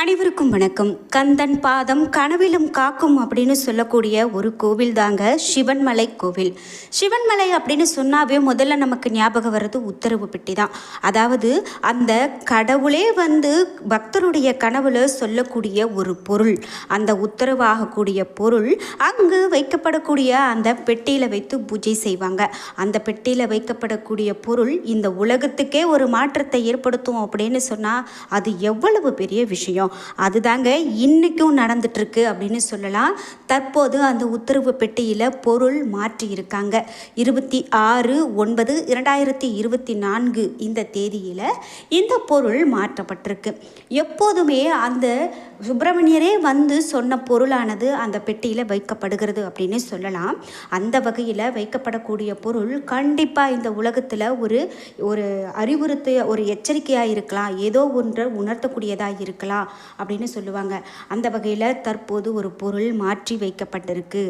அனைவருக்கும் வணக்கம். கந்தன் பாதம் கனவிலும் காக்கும் அப்படின்னு சொல்லக்கூடிய ஒரு கோவில் தாங்க சிவன்மலை கோவில். சிவன்மலை அப்படின்னு சொன்னாவே முதல்ல நமக்கு ஞாபகம் வர்றது உத்தரவு பெட்டி தான். அதாவது அந்த கடவுளே வந்து பக்தருடைய கனவுல சொல்லக்கூடிய ஒரு பொருள். அந்த உத்தரவாகக்கூடிய பொருள் அங்கு வைக்கப்படக்கூடிய அந்த பெட்டியில் வைத்து பூஜை செய்வாங்க. அந்த பெட்டியில் வைக்கப்படக்கூடிய பொருள் இந்த உலகத்துக்கே ஒரு மாற்றத்தை ஏற்படுத்தும் அப்படின்னு சொன்னால் அது எவ்வளவு பெரிய விஷயம். அதுதாங்க இன்றைக்கும் நடந்துட்டுருக்கு அப்படின்னு சொல்லலாம். தற்போது அந்த உத்தரவு பெட்டியில் பொருள் மாற்றி இருக்காங்க. இருபத்தி ஆறு ஒன்பது இரண்டாயிரத்தி இருபத்தி நான்கு இந்த தேதியில் இந்த பொருள் மாற்றப்பட்டிருக்கு. எப்போதுமே அந்த சுப்பிரமணியரே வந்து சொன்ன பொருளானது அந்த பெட்டியில் வைக்கப்படுகிறது அப்படின்னு சொல்லலாம். அந்த வகையில் வைக்கப்படக்கூடிய பொருள் கண்டிப்பாக இந்த உலகத்தில் ஒரு ஒரு அறிவுறுத்த ஒரு எச்சரிக்கையாக இருக்கலாம். ஏதோ ஒன்றை உணர்த்தக்கூடியதாக இருக்கலாம். அப்படின்னு சொல்லுவாங்க. அந்த வகையில் தற்போது ஒரு பொருள் மாற்றி வைக்கப்பட்டிருக்கு.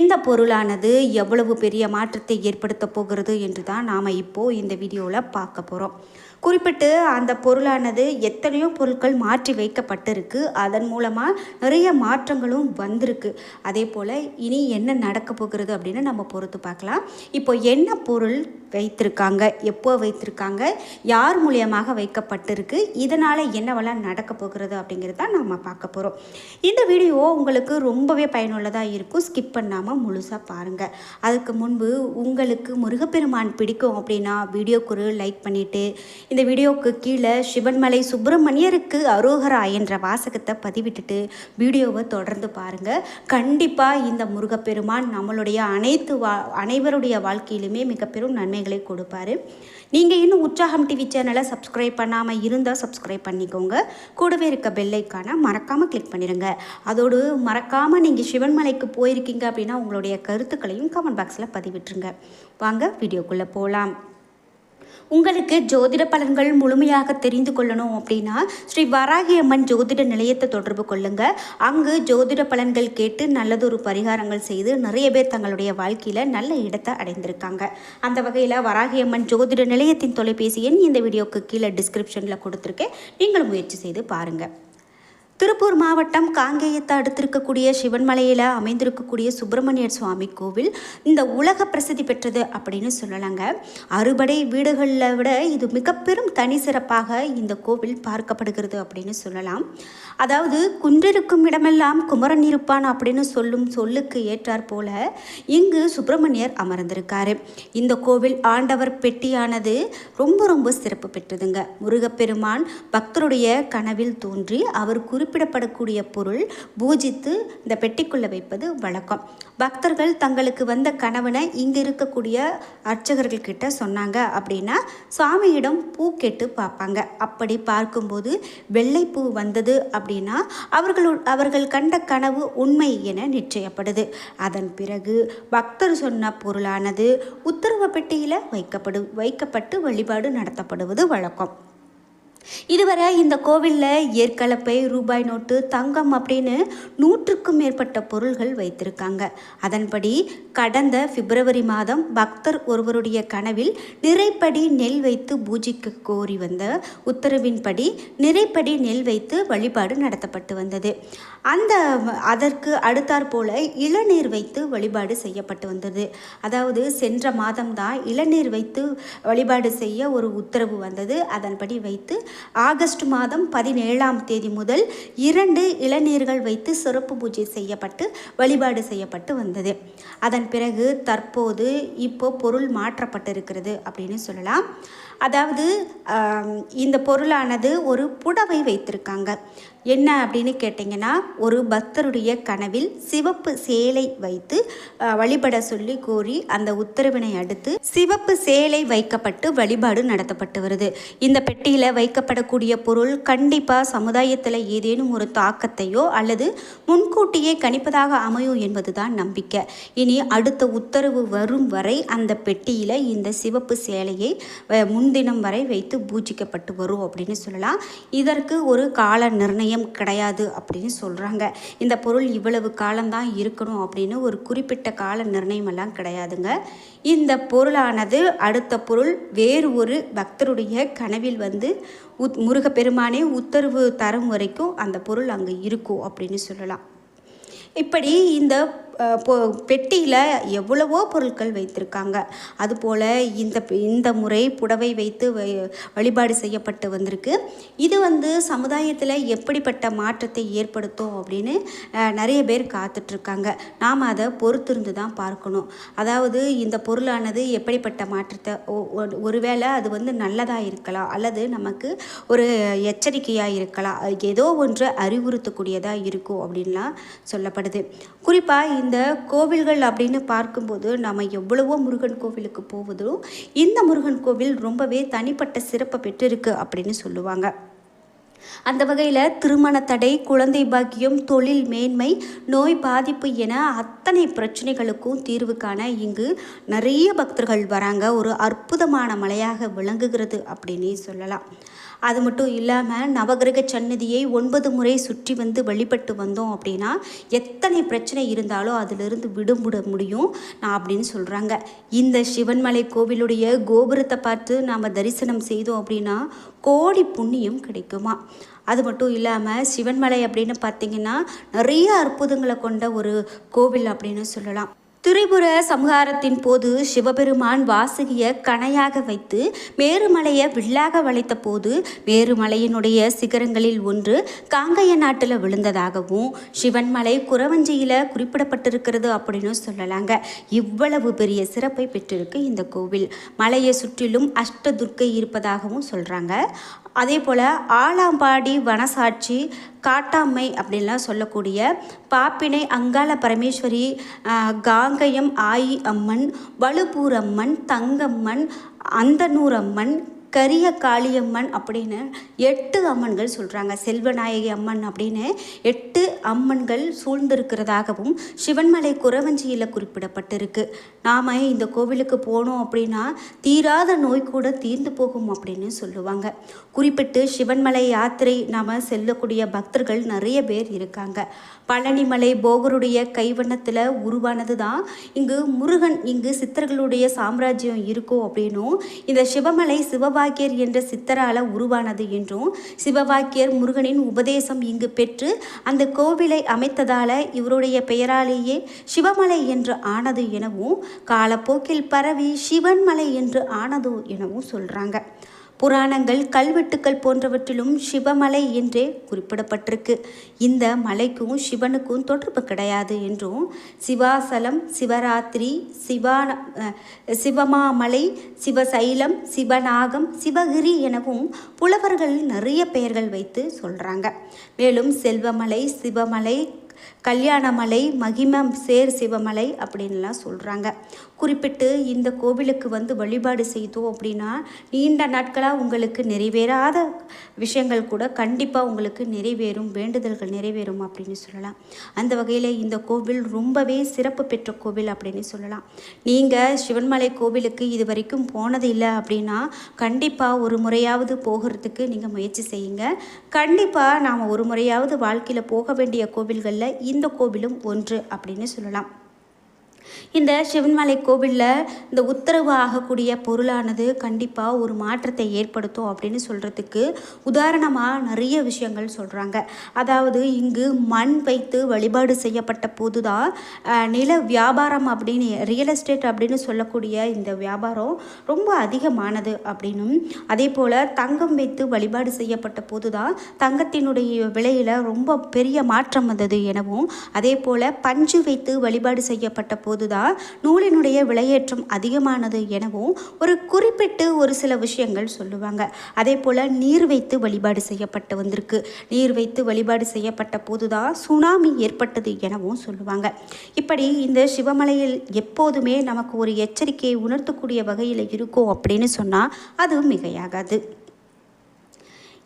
இந்த பொருளானது எவ்வளவு பெரிய மாற்றத்தை ஏற்படுத்த போகிறது என்று தான் நாம் இப்போது இந்த வீடியோவில் பார்க்க போகிறோம் குறிப்பிட்டு அந்த பொருளானது எத்தனையோ பொருட்கள் மாற்றி வைக்கப்பட்டிருக்கு. அதன் மூலமாக நிறைய மாற்றங்களும் வந்திருக்கு. அதே போல் இனி என்ன நடக்க போகிறது அப்படின்னு நம்ம பொறுத்து பார்க்கலாம். இப்போ என்ன பொருள் வைத்திருக்காங்க எப்போ வைத்திருக்காங்க யார் மூலியமாக வைக்கப்பட்டிருக்கு இதனால் என்னவெல்லாம் நடக்க போகிறது அப்படிங்கிறது தான் நம்ம பார்க்க போகிறோம் இந்த வீடியோ உங்களுக்கு ரொம்பவே பயனுள்ளதாக இருக்கும். ஸ்கிப் பண்ணாமல் முழுசாக பாருங்கள் அதுக்கு முன்பு உங்களுக்கு முருகப்பெருமான் பிடிக்கும் அப்படின்னா வீடியோக்குரு லைக் பண்ணிவிட்டு இந்த வீடியோவுக்கு கீழே சிவன்மலை சுப்பிரமணியருக்கு அரோகரா என்ற வாசகத்தை பதிவிட்டுட்டு வீடியோவை தொடர்ந்து பாருங்கள் கண்டிப்பாக இந்த முருகப்பெருமான் நம்மளுடைய அனைத்து வா அனைவருடைய வாழ்க்கையிலுமே மிக பெரும் நன்மைகளை கொடுப்பாரு. நீங்கள் இன்னும் உற்சாகம் டிவி சேனலை சப்ஸ்கிரைப் பண்ணாமல் இருந்தால் சப்ஸ்கிரைப் பண்ணிக்கோங்க. கூடவே இருக்க பெல்லைக்கான மறக்காமல் கிளிக் பண்ணிடுங்க. அதோடு மறக்காமல் நீங்கள் சிவன்மலைக்கு போயிருக்கீங்க அப்படின்னா உங்களுடைய கருத்துக்களையும் கமெண்ட் பாக்ஸில் பதிவிட்டுருங்க. வாங்க வீடியோக்குள்ளே போகலாம் உங்களுக்கு ஜோதிட பலன்கள் முழுமையாக தெரிந்து கொள்ளணும் அப்படின்னா ஸ்ரீ வராகி அம்மன் ஜோதிட நிலையத்தை தொடர்பு கொள்ளுங்க. அங்கு ஜோதிட பலன்கள் கேட்டு நல்லதொரு பரிகாரங்கள் செய்து நிறைய பேர் தங்களுடைய வாழ்க்கையில் நல்ல இடத்தை அடைந்திருக்காங்க. அந்த வகையில் வராகி அம்மன் ஜோதிட நிலையத்தின் தொலைபேசி எண் இந்த வீடியோக்கு கீழே டிஸ்கிரிப்ஷனில் கொடுத்துருக்கேன். நீங்களும் முயற்சி செய்து பாருங்கள் திருப்பூர் மாவட்டம் காங்கேயத்தை அடுத்திருக்கக்கூடிய சிவன்மலையில் அமைந்திருக்கக்கூடிய சுப்பிரமணியர் சுவாமி கோவில் இந்த உலக பிரசித்தி பெற்றது அப்படின்னு சொல்லலாங்க. அறுபடை வீடுகளில் விட இது மிக பெரும் தனி சிறப்பாக இந்த கோவில் பார்க்கப்படுகிறது அப்படின்னு சொல்லலாம். அதாவது குன்றிருக்கும் இடமெல்லாம் குமரன் இருப்பான் அப்படின்னு சொல்லும் சொல்லுக்கு ஏற்றார் போல இங்கு சுப்பிரமணியர் அமர்ந்திருக்காரு. இந்த கோவில் ஆண்டவர் பெட்டியானது ரொம்ப ரொம்ப சிறப்பு பெற்றதுங்க. முருகப்பெருமான் பக்தருடைய கனவில் தோன்றி அவர் குறிப்பிடப்படக்கூடிய பொருள் பூஜித்து இந்த பெட்டிக்குள்ளே வைப்பது வழக்கம். பக்தர்கள் தங்களுக்கு வந்த கணவனை இங்கே இருக்கக்கூடிய அர்ச்சகர்கள் கிட்ட சொன்னாங்க அப்படின்னா சுவாமியிடம் பூ கேட்டு பார்ப்பாங்க. அப்படி பார்க்கும்போது வெள்ளைப்பூ வந்தது அப்படின்னா அவர்கள் அவர்கள் கண்ட கனவு உண்மை என நிச்சயப்படுது. அதன் பிறகு பக்தர் சொன்ன பொருளானது உத்தரவு பெட்டியில் வைக்கப்படு வைக்கப்பட்டு வழிபாடு நடத்தப்படுவது வழக்கம். இதுவரை இந்த கோவிலில் ஏற்கலப்பை ரூபாய் நோட்டு தங்கம் அப்படின்னு நூற்றுக்கும் மேற்பட்ட பொருள்கள் வைத்திருக்காங்க. அதன்படி கடந்த பிப்ரவரி மாதம் பக்தர் ஒருவருடைய கனவில் நிறைப்படி நெல் வைத்து பூஜிக்க கோரி வந்த உத்தரவின்படி நிறைப்படி நெல் வைத்து வழிபாடு நடத்தப்பட்டு வந்தது. அந்த அதற்கு அடுத்தாற்போல இளநீர் வைத்து வழிபாடு செய்யப்பட்டு வந்தது. அதாவது சென்ற மாதம்தான் இளநீர் வைத்து வழிபாடு செய்ய ஒரு உத்தரவு வந்தது. அதன்படி வைத்து ஆகஸ்ட் மாதம் பதினேழாம் தேதி முதல் இரண்டு இளநீர்கள் வைத்து சிறப்பு பூஜை செய்யப்பட்டு வழிபாடு செய்யப்பட்டு வந்தது. அதன் பிறகு தற்போது இப்போ பொருள் மாற்றப்பட்டிருக்கிறது அப்படின்னு சொல்லலாம். அதாவது இந்த பொருளானது ஒரு புடவை வைத்திருக்காங்க. என்ன அப்படின்னு கேட்டிங்கன்னா ஒரு பக்தருடைய கனவில் சிவப்பு சேலை வைத்து வழிபட சொல்லி கோரி அந்த உத்தரவினை அடுத்து சிவப்பு சேலை வைக்கப்பட்டு வழிபாடு நடத்தப்பட்டு வருது. இந்த பெட்டியில் வைக்கப்படக்கூடிய பொருள் கண்டிப்பாக சமுதாயத்தில் ஏதேனும் ஒரு தாக்கத்தையோ அல்லது முன்கூட்டியே கணிப்பதாக அமையும் என்பதுதான் நம்பிக்கை. இனி அடுத்த உத்தரவு வரும் வரை அந்த பெட்டியில் இந்த சிவப்பு சேலையை முன் முன்தினம் வரை வைத்து பூஜிக்கப்பட்டு வரும் அப்படின்னு சொல்லலாம். இதற்கு ஒரு கால நிர்ணயம் கிடையாது அப்படின்னு சொல்கிறாங்க இந்த பொருள் இவ்வளவு காலம்தான் இருக்கணும் அப்படின்னு ஒரு குறிப்பிட்ட கால நிர்ணயம் எல்லாம் கிடையாதுங்க. இந்த பொருளானது அடுத்த பொருள் வேறு ஒரு பக்தருடைய கனவில் வந்து உத் முருகப்பெருமானே உத்தரவு தரும் வரைக்கும் அந்த பொருள் அங்கே இருக்கும் அப்படின்னு சொல்லலாம். இப்படி இந்த பொ பெட்டியில் எவ்வளவோ பொருட்கள் வைத்திருக்காங்க. அதுபோல் இந்த இந்த முறை புடவை வைத்து வ- வழிபாடு செய்யப்பட்டு வந்திருக்கு. இது வந்து சமுதாயத்தில் எப்படிப்பட்ட மாற்றத்தை ஏற்படுத்தும் அப்படின்னு நிறைய பேர் காத்துட்ருக்காங்க. நாம் அதை பொறுத்திருந்து தான் பார்க்கணும். அதாவது இந்த பொருளானது எப்படிப்பட்ட மாற்றத்தை ஒ- ஒரு- ஒருவேளை அது வந்து நல்லதாக இருக்கலாம் அல்லது நமக்கு ஒரு எச்சரிக்கையாக இருக்கலாம் ஏதோ ஒன்று அறிவுறுத்தக்கூடியதாக இருக்கும் அப்படின்லாம் சொல்லப்படுது குறிப்பாக இந்த கோவில்கள் அப்படின்னு பார்க்கும்போது நம்ம எவ்வளவோ முருகன் கோவிலுக்கு போவதும் இந்த முருகன் கோவில் ரொம்பவே தனிப்பட்ட சிறப்பை பெற்றிருக்கு அப்படின்னு சொல்லுவாங்க. அந்த வகையில் திருமண தடை குழந்தை பாக்கியம் தொழில் மேன்மை நோய் பாதிப்பு என அத்தனை பிரச்சனைகளுக்கும் தீர்வு காண இங்கு நிறைய பக்தர்கள் வராங்க. ஒரு அற்புதமான மலையாக விளங்குகிறது அப்படின்னே சொல்லலாம். அது மட்டும் இல்லாமல் நவகிரக சன்னதியை ஒன்பது முறை சுற்றி வந்து வழிபட்டு வந்தோம் அப்படின்னா எத்தனை பிரச்சனை இருந்தாலும் அதிலிருந்து விடுபட முடியும் நான் அப்படின்னு சொல்கிறாங்க இந்த சிவன்மலை கோவிலுடைய கோபுரத்தை பார்த்து நாம் தரிசனம் செய்தோம் அப்படின்னா கோடி புண்ணியம் கிடைக்குமா? அது மட்டும் இல்லாமல் சிவன்மலை அப்படின்னு பார்த்தீங்கன்னா நிறைய அற்புதங்களை கொண்ட ஒரு கோவில் அப்படின்னு சொல்லலாம். திரிபுர சம்ஹாரத்தின் போது சிவபெருமான் வாசுகிய கணையாக வைத்து மேருமலையை வில்லாக வளைத்த போது மேருமலையினுடைய சிகரங்களில் ஒன்று காங்கைய நாட்டில் விழுந்ததாகவும் சிவன்மலை குறவஞ்சியில் குறிப்பிடப்பட்டிருக்கிறது அப்படின்னு சொல்லலாங்க. இவ்வளவு பெரிய சிறப்பை பெற்றிருக்கு இந்த கோவில். மலையை சுற்றிலும் அஷ்ட துர்க்கை இருப்பதாகவும் சொல்கிறாங்க அதே போல் ஆலாம்பாடி வனசாட்சி காட்டாமை அப்படின்லாம் சொல்லக்கூடிய பாப்பினை அங்காள பரமேஸ்வரி காங்கயம் ஆயி அம்மன் வலுப்பூரம்மன் தங்கம்மன் அந்தனூர் அம்மன் கரிய காளியம்மன் அப்படின்னு எட்டு அம்மன்கள் சொல்கிறாங்க செல்வநாயகி அம்மன் அப்படின்னு எட்டு அம்மன்கள் சூழ்ந்திருக்கிறதாகவும் சிவன்மலை குறவஞ்சியில் குறிப்பிடப்பட்டிருக்கு. நாம் இந்த கோவிலுக்கு போனோம் அப்படின்னா தீராத நோய் கூட தீர்ந்து போகும் அப்படின்னு சொல்லுவாங்க. குறிப்பிட்டு சிவன்மலை யாத்திரை நாம் செல்லக்கூடிய பக்தர்கள் நிறைய பேர் இருக்காங்க. பழனிமலை போகருடைய கைவண்ணத்தில் உருவானது தான் இங்கு முருகன் இங்கு சித்தர்களுடைய சாம்ராஜ்யம் இருக்கும் அப்படின்னும் இந்த சிவமலை சிவவாக்கியர் என்ற சித்தரால உருவானது என்றும் சிவவாக்கியர் முருகனின் உபதேசம் இங்கு பெற்று அந்த கோவிலை அமைத்ததால இவருடைய பெயராலேயே சிவமலை என்று ஆனது எனவும் காலப்போக்கில் பரவி சிவன்மலை என்று ஆனது எனவும் சொல்றாங்க. புராணங்கள் கல்வெட்டுக்கள் போன்றவற்றிலும் சிவமலை என்றே குறிப்பிடப்பட்டிருக்கு. இந்த மலைக்கும் சிவனுக்கும் தொடர்பு கிடையாது என்றும் சிவாசலம் சிவராத்திரி சிவான சிவமாமலை சிவசைலம் சிவநாகம் சிவகிரி எனவும் புலவர்கள் நிறைய பெயர்கள் வைத்து சொல்கிறாங்க மேலும் செல்வமலை சிவமலை கல்யாணமலை மகிமம் சேர் சிவமலை அப்படின்லாம் சொல்கிறாங்க குறிப்பிட்டு இந்த கோவிலுக்கு வந்து வழிபாடு செய்தோம் அப்படின்னா நீண்ட நாட்களாக உங்களுக்கு நிறைவேறாத விஷயங்கள் கூட கண்டிப்பாக உங்களுக்கு நிறைவேறும் வேண்டுதல்கள் நிறைவேறும் அப்படின்னு சொல்லலாம். அந்த வகையில் இந்த கோவில் ரொம்பவே சிறப்பு பெற்ற கோவில் அப்படின்னு சொல்லலாம். நீங்கள் சிவன்மலை கோவிலுக்கு இது வரைக்கும் போனது இல்லை அப்படின்னா கண்டிப்பாக ஒரு முறையாவது போகிறதுக்கு நீங்கள் முயற்சி செய்யுங்க. கண்டிப்பாக நாம் ஒரு முறையாவது வாழ்க்கையில் போக வேண்டிய கோவில்களில் இந்த கோவிலும் ஒன்று அப்படின்னு சொல்லலாம். இந்த சிவன்மலை கோவிலில் இந்த உத்தரவு ஆகக்கூடிய பொருளானது கண்டிப்பாக ஒரு மாற்றத்தை ஏற்படுத்தும் அப்படின்னு சொல்கிறதுக்கு உதாரணமாக நிறைய விஷயங்கள் சொல்கிறாங்க அதாவது இங்கு மண் வைத்து வழிபாடு செய்யப்பட்ட போது தான் நில வியாபாரம் அப்படின்னு ரியல் எஸ்டேட் அப்படின்னு சொல்லக்கூடிய இந்த வியாபாரம் ரொம்ப அதிகமானது அப்படின்னும். அதே போல் தங்கம் வைத்து வழிபாடு செய்யப்பட்ட போது தான் தங்கத்தினுடைய விலையில் ரொம்ப பெரிய மாற்றம் வந்தது எனவும் அதே போல் பஞ்சு வைத்து வழிபாடு செய்யப்பட்ட போது போதுதான் நூலினுடைய விலையேற்றம் அதிகமானது எனவும் ஒரு குறிப்பிட்டு ஒரு சில விஷயங்கள் சொல்லுவாங்க. அதே போல் நீர் வைத்து வழிபாடு செய்யப்பட்டு வந்திருக்கு. நீர் வைத்து வழிபாடு செய்யப்பட்ட போதுதான் சுனாமி ஏற்பட்டது எனவும் சொல்லுவாங்க. இப்படி இந்த சிவமலையில் எப்போதுமே நமக்கு ஒரு எச்சரிக்கையை உணர்த்தக்கூடிய வகையில் இருக்கும் அப்படின்னு சொன்னால் அது மிகையாகாது.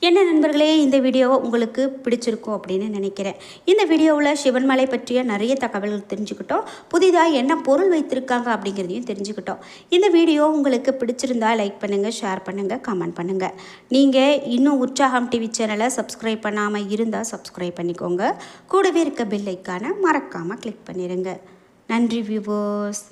என்ன நண்பர்களே இந்த வீடியோ உங்களுக்கு பிடிச்சிருக்கும் அப்படின்னு நினைக்கிறேன். இந்த வீடியோவில் சிவன்மலை பற்றிய நிறைய தகவல்கள் தெரிஞ்சுக்கிட்டோம். புதிதாக என்ன பொருள் வைத்திருக்காங்க அப்படிங்கிறதையும் தெரிஞ்சுக்கிட்டோம். இந்த வீடியோ உங்களுக்கு பிடிச்சிருந்தா லைக் பண்ணுங்கள் ஷேர் பண்ணுங்கள் கமெண்ட் பண்ணுங்கள் நீங்கள் இன்னும் உற்சாகம் டிவி சேனலை சப்ஸ்கிரைப் பண்ணாமல் இருந்தால் சப்ஸ்கிரைப் பண்ணிக்கோங்க. கூடவே இருக்க பில்லைக்கான மறக்காமல் கிளிக் பண்ணிடுங்க நன்றி வியூவர்ஸ்